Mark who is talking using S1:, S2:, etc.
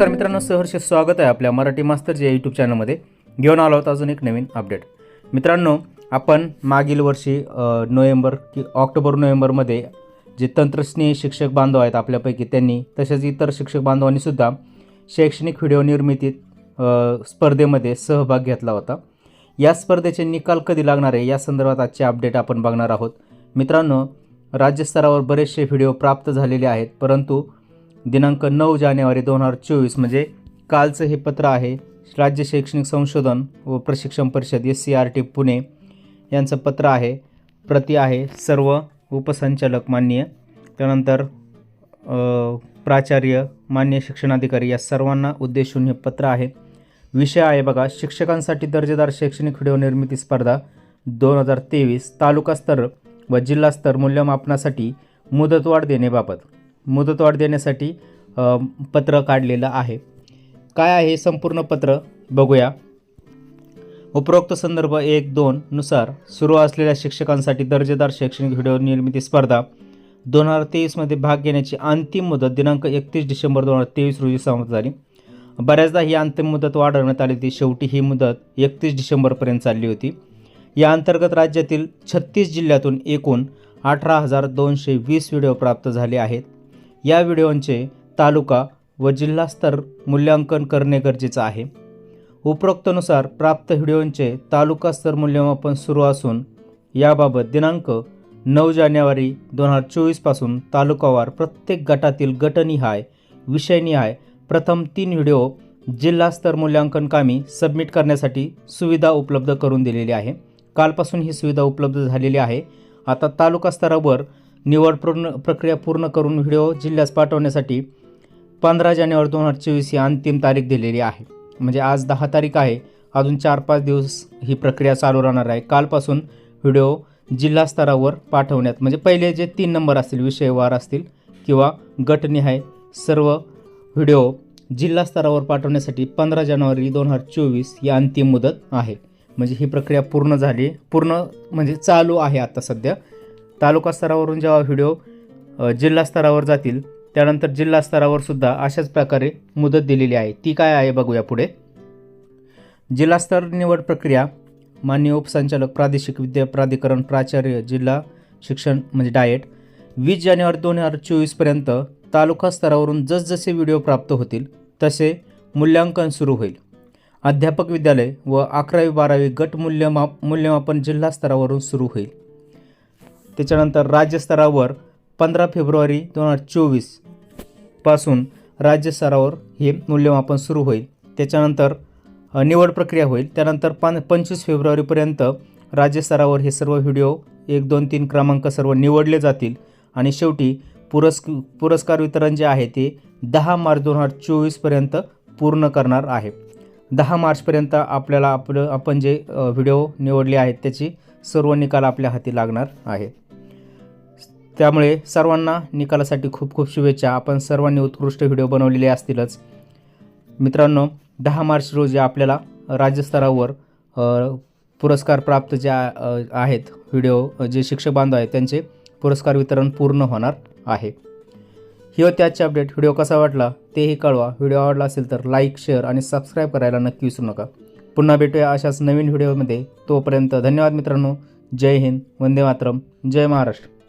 S1: नमस्कार मित्रांनो सहर्ष स्वागत आहे आपल्या मराठी मास्तरच्या यूट्यूब चॅनलमध्ये घेऊन आलो आहोत अजून एक नवीन अपडेट मित्रांनो आपण मागील वर्षी नोव्हेंबर की ऑक्टोबर नोव्हेंबरमध्ये जे तंत्रस्नेही शिक्षक बांधव आहेत आपल्यापैकी त्यांनी तसेच इतर शिक्षक बांधवांनीसुद्धा शैक्षणिक व्हिडिओ निर्मितीत स्पर्धेमध्ये सहभाग घेतला होता. या स्पर्धेचे निकाल कधी लागणार आहे या संदर्भात आजचे अपडेट आपण बघणार आहोत. मित्रांनो राज्यस्तरावर बरेचसे व्हिडिओ प्राप्त झालेले आहेत परंतु दिनांक नऊ जानेवारी दोन हजार चोवीस म्हणजे कालचं हे पत्र आहे राज्य शैक्षणिक संशोधन व प्रशिक्षण परिषद S C R T Pune. यांचं पत्र आहे प्रति आहे सर्व उपसंचालक मान्य त्यानंतर प्राचार्य मान्य शिक्षणाधिकारी या सर्वांना उद्देशून हे पत्र आहे. विषय आहे बघा शिक्षकांसाठी दर्जेदार शैक्षणिक व्हिडिओ निर्मिती स्पर्धा दोन हजार तेवीस तालुका स्तर व जिल्हास्तर मूल्यमापनासाठी मुदतवाढ देण्याबाबत मुदतवाढ देण्यासाठी पत्र काढलेलं आहे. काय आहे संपूर्ण पत्र? बघूया. उपरोक्त संदर्भ एक दोन नुसार सुरू असलेल्या शिक्षकांसाठी दर्जेदार शैक्षणिक व्हिडिओ निर्मिती स्पर्धा. दोन हजार तेवीसमध्ये भाग घेण्याची अंतिम मुदत दिनांक एकतीस डिसेंबर दोन हजार तेवीस रोजी समाप्त झाली. बऱ्याचदा ही अंतिम मुदत वाढवण्यात आली होती. शेवटी ही मुदत एकतीस डिसेंबरपर्यंत चालली होती. या अंतर्गत राज्यातील छत्तीस जिल्ह्यातून एकूण अठरा हजार दोनशे वीस व्हिडिओ प्राप्त झाले आहेत. या व्हिडिओंचे तालुका व जिल्हास्तर मूल्यांकन करणे गरजेचं आहे. उपरोक्तनुसार प्राप्त व्हिडिओंचे तालुकास्तर मूल्यमापन सुरू असून याबाबत दिनांक नऊ जानेवारी दोन हजार चोवीसपासून तालुकावार प्रत्येक गटातील गटनिहाय विषयनिहाय प्रथम तीन व्हिडिओ जिल्हास्तर मूल्यांकन कामी सबमिट करण्यासाठी सुविधा उपलब्ध करून दिलेली आहे. कालपासून ही सुविधा उपलब्ध झालेली आहे. आता तालुका स्तरावर निवड पूर्ण प्रक्रिया पूर्ण करून व्हिडिओ जिल्ह्यास पाठवण्यासाठी पंधरा जानेवारी दोन हजार चोवीस ही अंतिम तारीख दिलेली आहे. म्हणजे आज दहा तारीख आहे. अजून चार पाच दिवस ही प्रक्रिया चालू राहणार आहे. कालपासून व्हिडिओ जिल्हा स्तरावर पाठवण्यात म्हणजे पहिले जे तीन नंबर असतील विषयवार असतील किंवा गटनिहाय सर्व व्हिडिओ जिल्हा स्तरावर पाठवण्यासाठी पंधरा जानेवारी दोन हजार चोवीस ही अंतिम मुदत आहे. म्हणजे ही प्रक्रिया पूर्ण झाली पूर्ण म्हणजे चालू आहे आता सध्या. तालुका स्तरावरून जेव्हा व्हिडिओ जिल्हा स्तरावर जातील त्यानंतर जिल्हा स्तरावर सुद्धा अशाच प्रकारे मुदत दिलेली आहे. ती काय आहे बघूया पुढे. जिल्हास्तर निवड प्रक्रिया मान्य उपसंचालक प्रादेशिक विद्या प्राधिकरण प्राचार्य जिल्हा शिक्षण म्हणजे डायट वीस जानेवारी दोन हजार चोवीसपर्यंत तालुका स्तरावरून जसजसे व्हिडिओ प्राप्त होतील तसे मूल्यांकन सुरू होईल. अध्यापक विद्यालय व अकरावी बारावी गट मूल्यमाप मूल्यमापन जिल्हा स्तरावरून सुरू होईल. त्याच्यानंतर राज्यस्तरावर पंधरा फेब्रुवारी दोन हजार चोवीसपासून राज्यस्तरावर हे मूल्यमापन सुरू होईल. त्याच्यानंतर निवड प्रक्रिया होईल. त्यानंतर पान पंचवीस फेब्रुवारीपर्यंत राज्यस्तरावर हे सर्व व्हिडिओ एक दोन तीन क्रमांक सर्व निवडले जातील. आणि शेवटी पुरस्क पुरस्कार वितरण जे आहे ते दहा मार्च दोन हजार चोवीसपर्यंत पूर्ण करणार आहे. दहा मार्चपर्यंत आपल्याला आपलं आपण जे व्हिडिओ निवडले आहेत त्याची सर्व निकाल आपल्या हाती लागणार आहेत. त्यामुळे सर्वांना निकालासाठी खूप खूप शुभेच्छा. आपण सर्वांनी उत्कृष्ट व्हिडिओ बनवलेले असतीलच. मित्रांनो दहा मार्च रोजी आपल्याला राज्यस्तरावर पुरस्कार प्राप्त जे आहेत व्हिडिओ जे शिक्षक बांधव आहेत त्यांचे पुरस्कार वितरण पूर्ण होणार आहे. ही होती आजची अपडेट. व्हिडिओ कसा वाटला तेही कळवा. व्हिडिओ आवडला असेल तर लाईक शेअर आणि सबस्क्राईब करायला नक्की विसरू नका. पुन्हा भेटूया अशाच नवीन व्हिडिओमध्ये. तोपर्यंत धन्यवाद मित्रांनो. जय हिंद. वंदे मातरम. जय महाराष्ट्र.